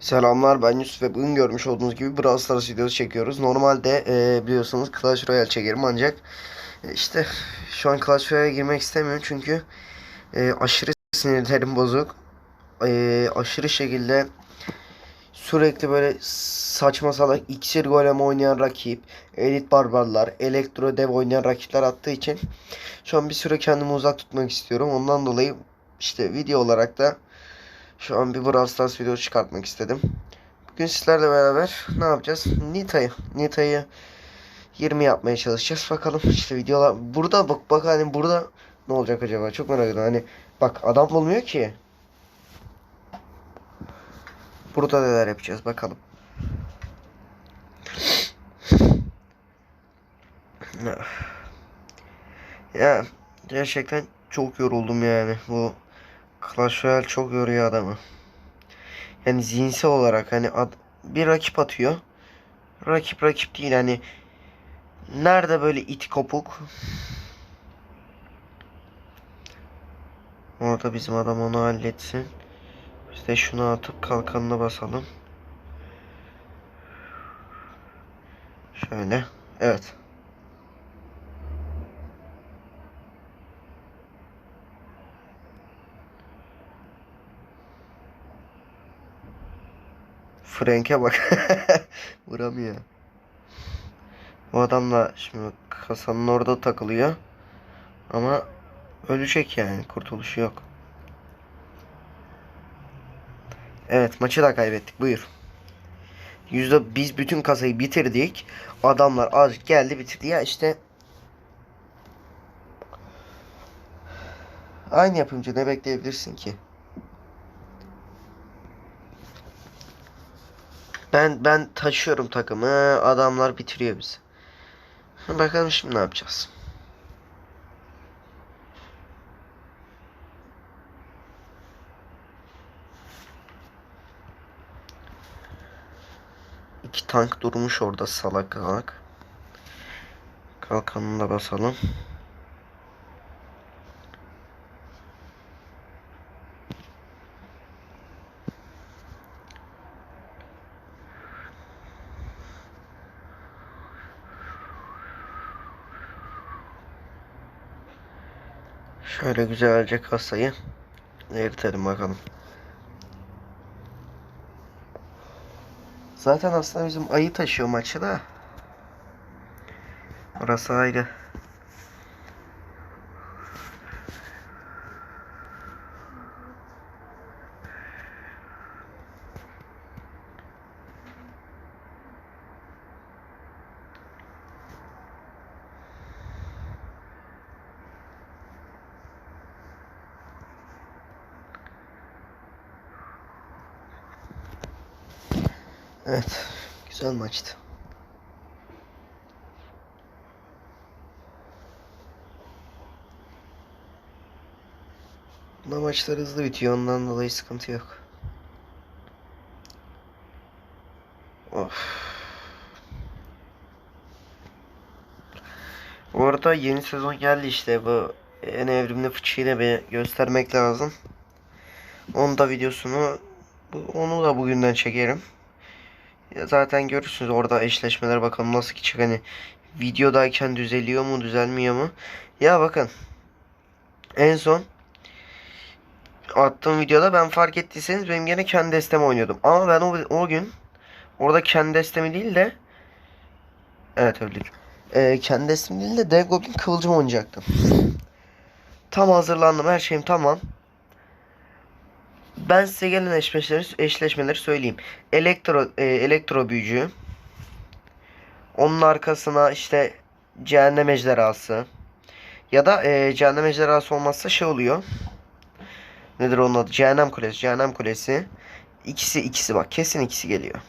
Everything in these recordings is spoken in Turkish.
Selamlar ben Yusuf ve bugün görmüş olduğunuz gibi Brawl Stars videosu çekiyoruz. Normalde e, biliyorsunuz Clash Royale çekerim ancak e, işte şu an Clash Royale'e girmek istemiyorum çünkü e, aşırı sinirlerim bozuk. E, aşırı şekilde sürekli böyle saçma salak iksir golem oynayan rakip, elit barbarlar, elektro dev oynayan rakipler attığı için şu an bir süre kendimi uzak tutmak istiyorum. Ondan dolayı işte video olarak da şu an bir Brawl Stars videosu çıkartmak istedim. Bugün sizlerle beraber ne yapacağız? Nita'yı. Nita'yı 20 yapmaya çalışacağız. Bakalım işte videolar. Burada bak bak hani burada ne olacak acaba? Çok merak ediyorum. Hani bak adam bulmuyor ki. Burada neler yapacağız bakalım. Ya gerçekten çok yoruldum yani. Bu Clash Royale çok yoruyor adamı. Yani zihinsel olarak hani ad- bir rakip atıyor. Rakip rakip değil hani nerede böyle it kopuk. Orada bizim adam onu halletsin. Biz de şunu atıp kalkanına basalım. Şöyle. Evet. Frank'e bak. Vuramıyor. Bu adam da şimdi kasanın orada takılıyor. Ama ölecek yani. Kurtuluşu yok. Evet maçı da kaybettik. Buyur. Yüzde biz bütün kasayı bitirdik. Adamlar az geldi bitirdi. Ya işte aynı yapımcı ne bekleyebilirsin ki? Ben ben taşıyorum takımı. Adamlar bitiriyor bizi. Bakalım şimdi ne yapacağız. İki tank durmuş orada salak salak. Kalkanını da basalım. Şöyle güzelce kasayı eritelim bakalım. Zaten aslında bizim ayı taşıyor maçı da. Orası ayrı. Evet. Güzel maçtı. Bu maçlar hızlı bitiyor. Ondan dolayı sıkıntı yok. Of. Bu arada yeni sezon geldi işte. Bu en evrimli fıçıyı da bir göstermek lazım. Onun da videosunu onu da bugünden çekerim. Ya zaten görürsünüz orada eşleşmeler bakalım nasıl gidecek hani videodayken düzeliyor mu düzelmiyor mu? Ya bakın en son attığım videoda ben fark ettiyseniz benim gene kendi destemi oynuyordum. Ama ben o, o gün orada kendi destemi değil de evet öldük. Ee, kendi destemi değil de Dev Goblin Kıvılcım oynayacaktım. Tam hazırlandım her şeyim tamam. Ben size gelen eşleşmeleri, eşleşmeleri söyleyeyim. Elektro e, elektro büyücü. Onun arkasına işte cehennem ejderhası. Ya da e, cehennem ejderhası olmazsa şey oluyor. Nedir onun adı? Cehennem kulesi. Cehennem kulesi. İkisi ikisi bak. Kesin ikisi geliyor.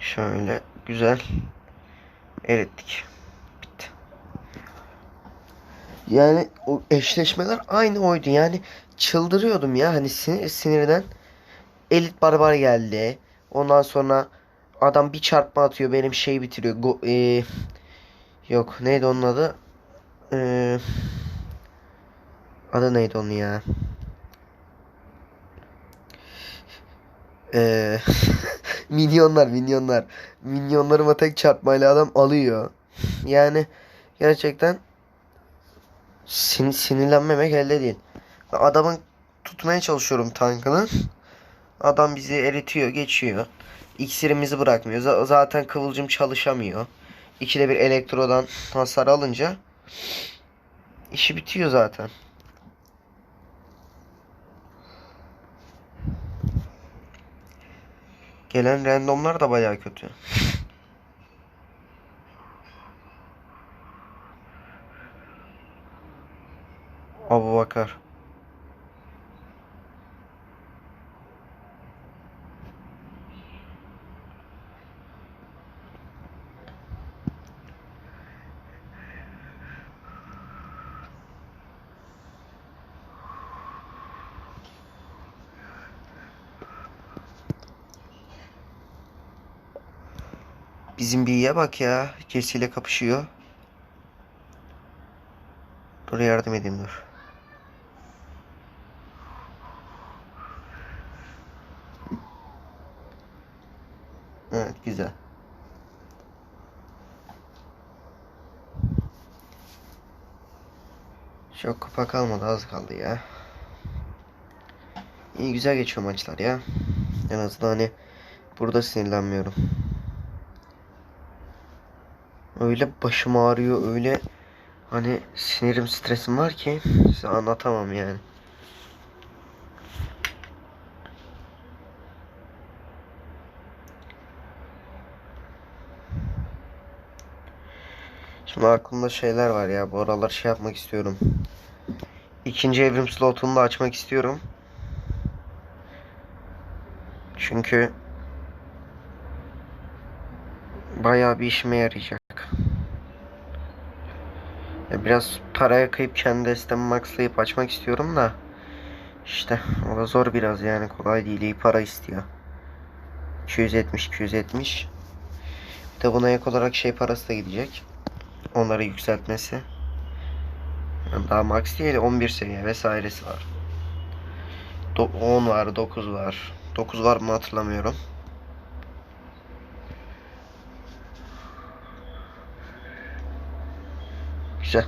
Şöyle güzel. Erittik. Yani o eşleşmeler aynı oydu. Yani çıldırıyordum ya. Hani sinir, sinirden. Elit barbar geldi. Ondan sonra adam bir çarpma atıyor. Benim şeyi bitiriyor. Go, e, yok neydi onun adı? E, adı neydi onun ya? Ee, milyonlar milyonlar. Milyonlarıma tek çarpmayla adam alıyor. Yani gerçekten sin sinirlenmemek elde değil. Adamın tutmaya çalışıyorum tankını. Adam bizi eritiyor, geçiyor. İksirimizi bırakmıyor. Z- zaten kıvılcım çalışamıyor. İkide bir elektrodan hasar alınca işi bitiyor zaten. Gelen randomlar da bayağı kötü. Abu Bakar. Bizim B'ye bak ya. Jesse ile kapışıyor. Dur yardım edeyim dur. Güzel. Çok kupa kalmadı az kaldı ya. İyi güzel geçiyor maçlar ya. En azından hani burada sinirlenmiyorum. Öyle başım ağrıyor öyle hani sinirim stresim var ki size anlatamam yani. Şimdi aklımda şeyler var ya bu aralar şey yapmak istiyorum. İkinci evrim slotunu da açmak istiyorum. Çünkü bayağı bir işime yarayacak. Ya biraz paraya kıyıp kendi destemi maxlayıp açmak istiyorum da işte o da zor biraz yani kolay değil iyi para istiyor. 270 270 bir de buna ek olarak şey parası da gidecek. Onları yükseltmesi. Yani daha max değil 11 seviye vesairesi var. Do 10 var 9 var. 9 var mı hatırlamıyorum. Güzel.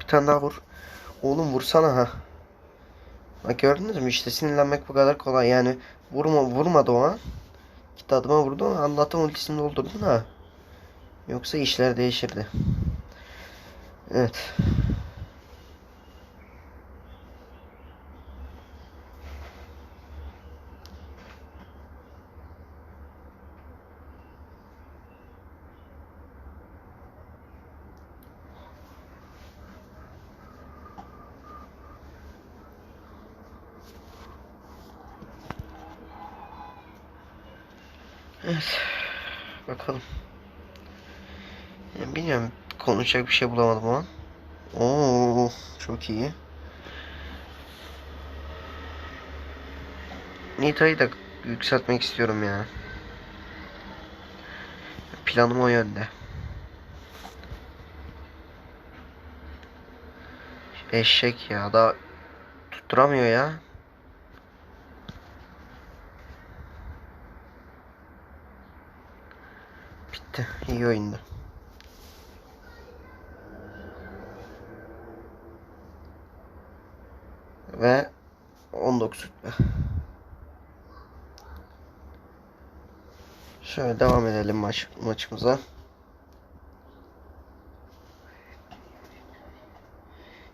Bir tane daha vur. Oğlum vursana ha. Bak gördünüz mü işte sinirlenmek bu kadar kolay yani vurma vurmadı o an. Gitti adıma vurdu anlattım ultisini doldurdun ha. Yoksa işler değişirdi. Evet. Bakalım. Yani bilmiyorum. Konuşacak bir şey bulamadım o an. Oo, çok iyi. Nita'yı da yükseltmek istiyorum ya. Planım o yönde. Eşek ya da tutturamıyor ya. Bitti. İyi oyundu. Ve 19 rütbe. Şöyle devam edelim maç maçımıza.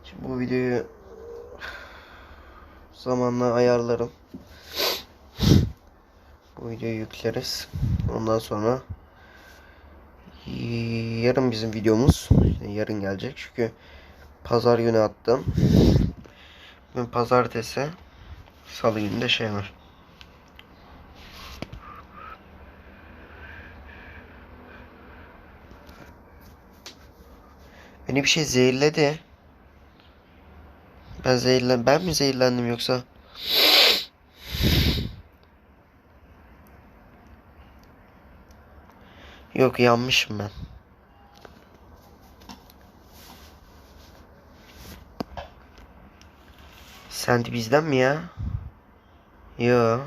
Şimdi bu videoyu zamanla ayarlarım. Bu videoyu yükleriz. Ondan sonra yarın bizim videomuz. Yarın gelecek çünkü pazar günü attım. Bugün pazartesi. Salı günü de şey var. Beni bir şey zehirledi. Ben zehirlen ben mi zehirlendim yoksa? Yok yanmışım ben. Sendi bizden mi ya? Yo.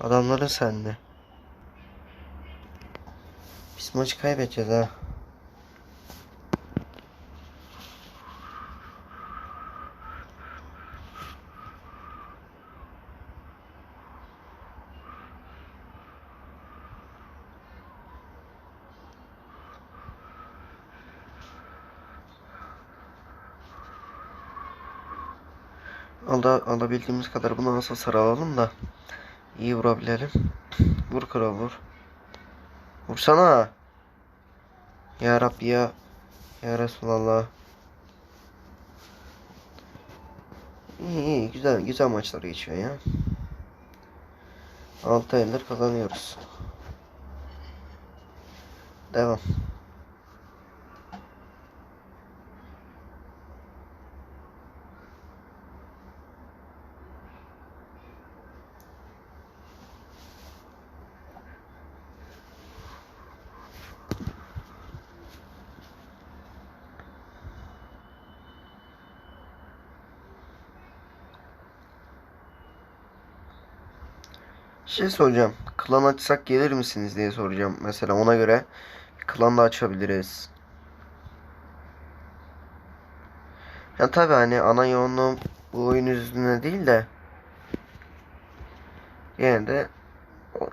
Adamların sende. Biz maçı kaybedeceğiz ha. Ala, alabildiğimiz kadar bunu nasıl saralalım da iyi vurabilelim. Vur kral vur. Vursana. Ya Rabbi ya. Ya Resulallah. İyi iyi güzel güzel maçlar geçiyor ya. 6 aydır kazanıyoruz. Devam. Şey soracağım. Klan açsak gelir misiniz diye soracağım. Mesela ona göre klan da açabiliriz. Ya tabii hani ana yoğunluğum bu oyun yüzüne değil de yine de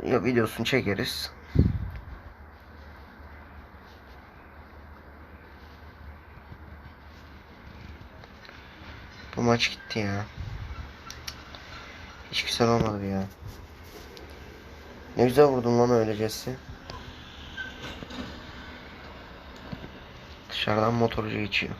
ya videosunu çekeriz. Bu maç gitti ya. Hiç güzel olmadı ya. Ne güzel vurdun lan öylecesi. Dışarıdan motorcu geçiyor.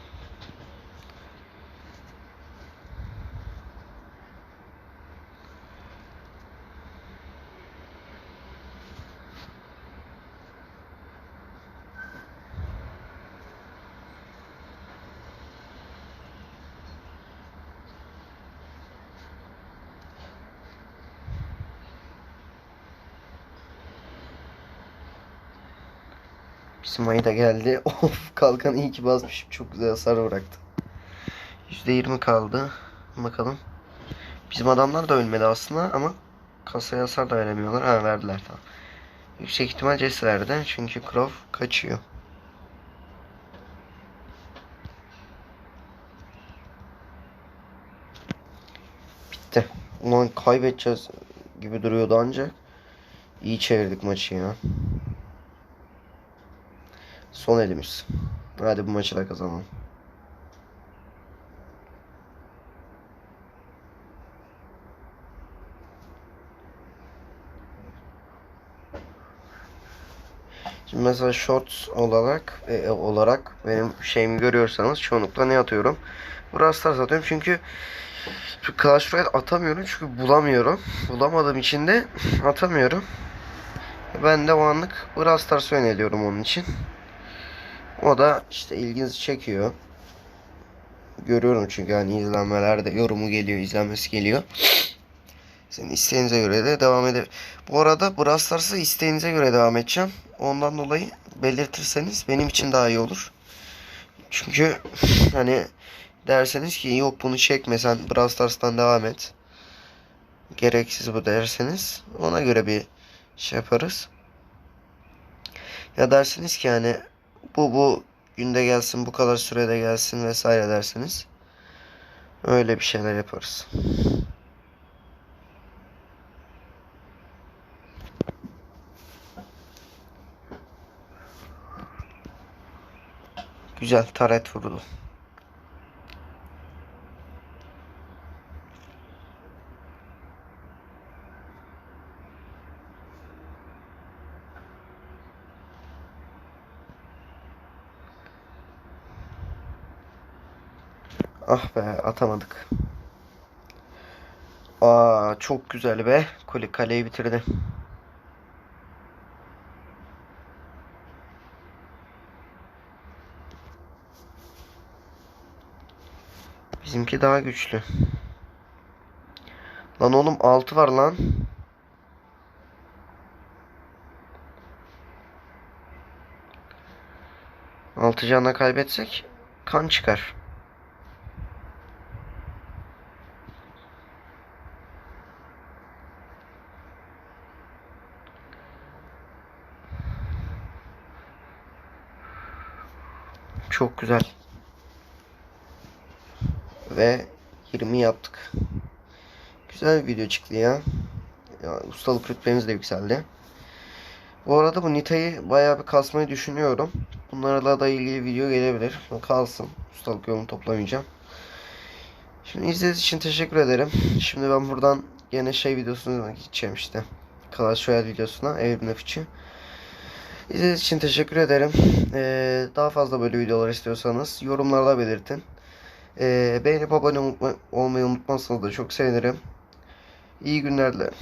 Bizim ayı da geldi. Of kalkan iyi ki basmışım. Çok güzel hasar bıraktı. %20 kaldı. Bakalım. Bizim adamlar da ölmedi aslında ama kasaya hasar da veremiyorlar. Ha verdiler tamam. Yüksek ihtimal Jesse verdi. Çünkü Crow kaçıyor. Bitti. Ulan kaybedeceğiz gibi duruyordu ancak. iyi çevirdik maçı ya. Son elimiz. Hadi bu maçı da kazanalım. Şimdi mesela shorts olarak e, olarak benim şeyimi görüyorsanız çoğunlukla ne atıyorum? Brawl atıyorum çünkü Clash Royale atamıyorum çünkü bulamıyorum. Bulamadığım için de atamıyorum. Ben de o anlık Brawl Stars yöneliyorum onun için. O da işte ilginizi çekiyor. Görüyorum çünkü hani izlenmelerde yorumu geliyor, izlenmesi geliyor. Senin isteğinize göre de devam ede. Bu arada Brawl isteğinize göre devam edeceğim. Ondan dolayı belirtirseniz benim için daha iyi olur. Çünkü hani derseniz ki yok bunu çekme sen Brawl Stars'tan devam et. Gereksiz bu derseniz ona göre bir şey yaparız. Ya dersiniz ki hani bu bu günde gelsin bu kadar sürede gelsin vesaire dersiniz. Öyle bir şeyler yaparız. Güzel taret vurdu. Ah be atamadık. Aa çok güzel be. Kule kaleyi bitirdi. Bizimki daha güçlü. Lan oğlum 6 var lan. Altı canla kaybetsek kan çıkar. Çok güzel. Ve 20 yaptık. Güzel bir video çıktı ya. ya ustalık rütbemiz de yükseldi. Bu arada bu Nita'yı bayağı bir kasmayı düşünüyorum. Bunlarla da ilgili video gelebilir. Kalsın. Ustalık yolunu toplamayacağım. Şimdi izlediğiniz için teşekkür ederim. Şimdi ben buradan yine şey videosuna gideceğim işte. Clash Royale videosuna Evrim F3'ü. İzlediğiniz için teşekkür ederim. Ee, daha fazla böyle videolar istiyorsanız yorumlarda belirtin. Ee, beğenip abone olmayı unutmazsanız da çok sevinirim. İyi günler dilerim.